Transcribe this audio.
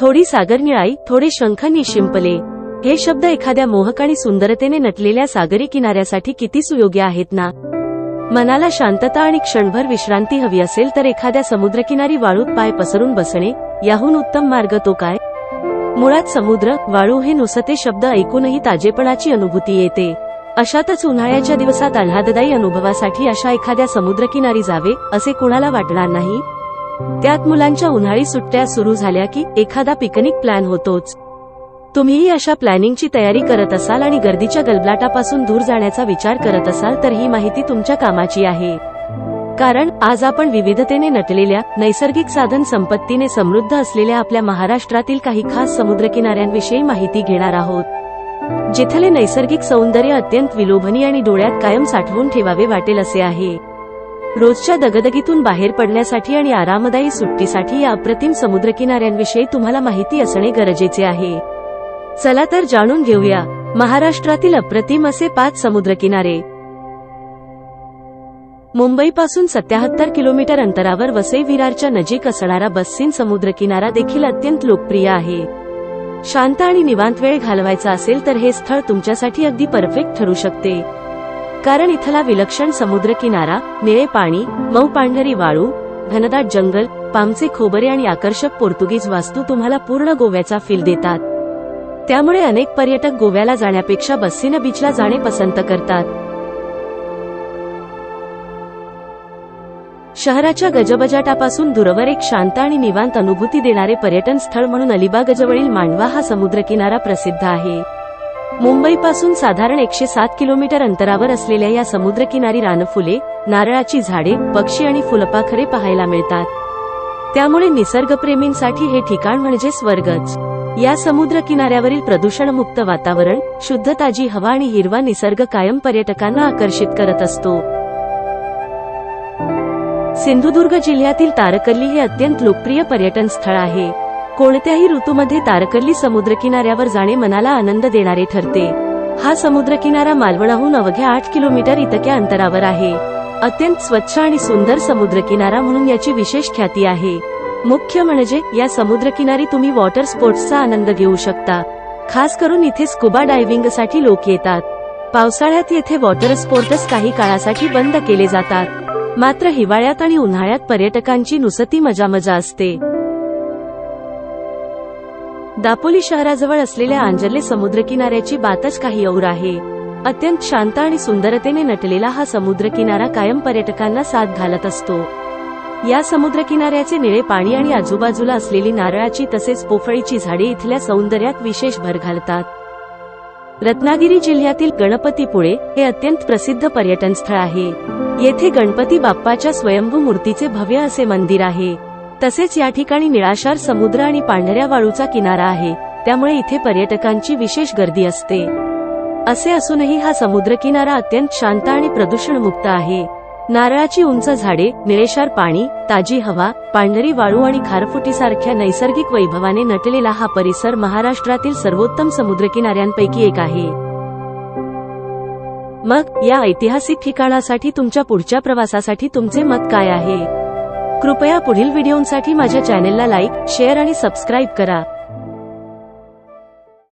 थोडी सागरनिळाई थोडे शंखांनी शिंपले हे शब्द एखाद्या मोहक आणि सुंदरतेने नटलेल्या सागरी किनाऱ्यासाठी किती सुयोग्य आहेत ना? मनाला शांतता आणि क्षणभर विश्रांती हवी असेल तर एखाद्या समुद्रकिनारी वाळूत पाय पसरून बसणे याहून उत्तम मार्ग तो काय? मुळात समुद्र वाळू हे नुसते शब्द ऐकूनही ताजेपणाची अनुभूती येते. अशातच उन्हाळ्याच्या दिवसात आल्हाददायी अनुभवासाठी अशा एखाद्या समुद्रकिनारी जावे असे कुणाला वाटणार नाही? त्यात मुलांच्या उन्हाळी सुट्ट्या सुरू झाल्या की एखादा पिकनिक प्लॅन होतोच. तुम्हीही अशा प्लॅनिंगची तयारी करत असाल आणि गर्दीच्या गलबलाटापासून दूर जाण्याचा विचार करत असाल तर ही माहिती तुमच्या कामाची आहे. कारण आज आपण विविधतेने नटलेल्या नैसर्गिक साधन संपत्तीने समृद्ध असलेल्या आपल्या महाराष्ट्रातील काही खास समुद्रकिनाऱ्यांविषयी माहिती घेणार आहोत. जिथले नैसर्गिक सौंदर्य अत्यंत विलोभनीय आणि डोळ्यात कायम साठवून ठेवावे वाटेल असे आहे. रोजच्या दगदगीतून बाहेर पडण्यासाठी आणि आरामदायी सुट्टीसाठी या अप्रतिम समुद्रकिनाऱ्यांविषयी तुम्हाला माहिती असणे गरजेचे आहे. चला तर जाणून घेऊया महाराष्ट्रातील अप्रतिम असे पाच समुद्रकिनारे. मुंबईपासून सत्याहत्तर किलोमीटर अंतरावर वसई विरारच्या नजीक असणारा बस्सीन समुद्रकिनारा देखील अत्यंत लोकप्रिय आहे. शांत आणि निवांत वेळ घालवायचा असेल तर हे स्थळ तुमच्यासाठी अगदी परफेक्ट ठरू शकते. कारण इथला विलक्षण समुद्रकिनारा निळे पाणी मऊ पांढरी वाळू घनदाट जंगल पामचे खोबरे आणि आकर्षक पोर्तुगीज वास्तू तुम्हाला पूर्ण गोव्याचा फील देतात. त्यामुळे अनेक पर्यटक गोव्याला जाण्यापेक्षा बस्सीन बीचला जाणे पसंत करतात. शहराच्या गजबजाटापासून दूरवर एक शांत आणि निवांत अनुभूती देणारे पर्यटन स्थळ म्हणून अलिबागजवळील मांडवा हा समुद्रकिनारा प्रसिद्ध आहे. मुंबईपासून साधारण एकशे सात किलोमीटर अंतरावर असलेल्या या समुद्रकिनारी रानफुले नारळाची झाडे पक्षी आणि फुलपाखरे पाहायला मिळतात. त्यामुळे निसर्गप्रेमींसाठी हे ठिकाण म्हणजे स्वर्गच. या समुद्र किनाऱ्यावरील प्रदूषणमुक्त वातावरण शुद्ध ताजी हवा आणि हिरवा निसर्ग कायम पर्यटकांना आकर्षित करत असतो. सिंधुदुर्ग जिल्ह्यातील तारकल्ली हे अत्यंत लोकप्रिय पर्यटन स्थळ आहे. कोणत्याही ऋतूमध्ये तारकर्ली समुद्रकिनाऱ्यावर जाणे मनाला आनंद देणारे ठरते. हा समुद्रकिनारा मालवणाहून अवघ्या आठ किलोमीटर इतक्या अंतरावर आहे. अत्यंत स्वच्छ आणि सुंदर समुद्रकिनारा म्हणून याची विशेष ख्याती आहे. मुख्य म्हणजे या समुद्रकिनारी तुम्ही वॉटर स्पोर्ट्सचा आनंद घेऊ शकता. खास करून इथे स्कुबा डायव्हिंगसाठी लोक येतात. पावसाळ्यात येथे वॉटर स्पोर्ट्स काही काळासाठी बंद केले जातात. मात्र हिवाळ्यात आणि उन्हाळ्यात पर्यटकांची नुसती मजा मजा असते. दापोली शहराजवळ असलेल्या आंजर्ले समुद्रकिनाऱ्याची बातच काही और आहे. अत्यंत शांत आणि सुंदरतेने नटलेला हा समुद्रकिनारा कायम पर्यटकांना साथ घालत असतो. या समुद्रकिनाऱ्याचे निळे पाणी आणि आजूबाजूला असलेली नारळाची तसेच पोफळीची झाडे इथल्या सौंदर्यात विशेष भर घालतात. रत्नागिरी जिल्ह्यातील गणपतीपुळे हे अत्यंत प्रसिद्ध पर्यटन स्थळ आहे. येथे गणपती बाप्पाच्या स्वयंभू मूर्तीचे भव्य असे मंदिर आहे. तसेच या ठिकाणी निळाशार समुद्र आणि पांढऱ्या वाळूचा किनारा आहे त्यामुळे इथे पर्यटकांची विशेष गर्दी असते. असे असूनही हा समुद्रकिनारा अत्यंत शांत आणि प्रदूषणमुक्त आहे. नारळाची उंच झाडे निळेशार पाणी ताजी हवा पांढरी वाळू आणि खारफुटीसारख्या नैसर्गिक वैभवाने नटलेला हा परिसर महाराष्ट्रातील सर्वोत्तम समुद्रकिनाऱ्यांपैकी एक आहे. मग या ऐतिहासिक ठिकाणासाठी तुमच्या पुढच्या प्रवासासाठी तुमचे मत काय आहे? कृपया पुढील व्हिडिओंसाठी माझ्या चॅनेलला लाईक शेअर आणि सबस्क्राईब करा.